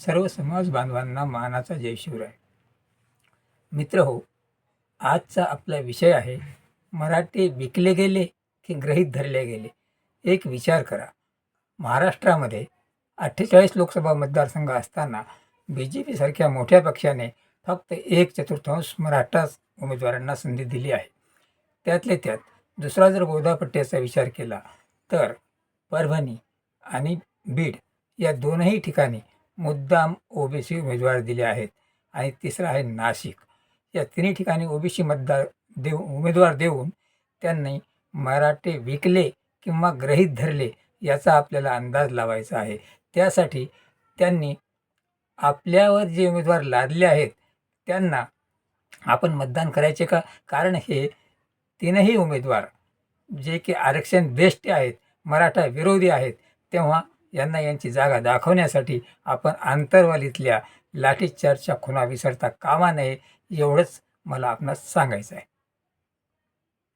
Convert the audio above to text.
सर्व समाज बांधवांना मानाचा जय शिवराय मित्र हो आजचा आपला विषय आहे मराठी विकले गेले की ग्रहीत धरले गेले? एक विचार करा. महाराष्ट्रामध्ये अठ्ठेचाळीस लोकसभा मतदारसंघ असताना बी जे पीसारख्या मोठ्या पक्षाने फक्त एक चतुर्थांश मराठा उमेदवारांना संधी दिली आहे. त्यातले त्यात दुसरा जर गोदापट्ट्याचा विचार केला तर परभणी आणि बीड या दोनही ठिकाणी मुद्दाम ओबीसी उमेदवार दिले आहेत. आणि तिसरा आहे नाशिक. या तिन्ही ठिकाणी ओबीसी मतदार देऊ उमेदवार देऊन त्यांनी मराठे विकले किंवा ग्रहीत धरले याचा आपल्याला अंदाज लावायचा आहे. त्यासाठी त्यांनी आपल्यावर जे उमेदवार लादले आहेत त्यांना आपण मतदान करायचे का? कारण हे तीनही उमेदवार जे की आरक्षण बेस्ट आहेत मराठा विरोधी आहेत तेव्हा यांना यांची जागा दाखवण्यासाठी आपण आंतरवालीतल्या लाठीचार्जच्या खुणा विसरता कामा नये एवढंच मला आपणास सांगायचं आहे.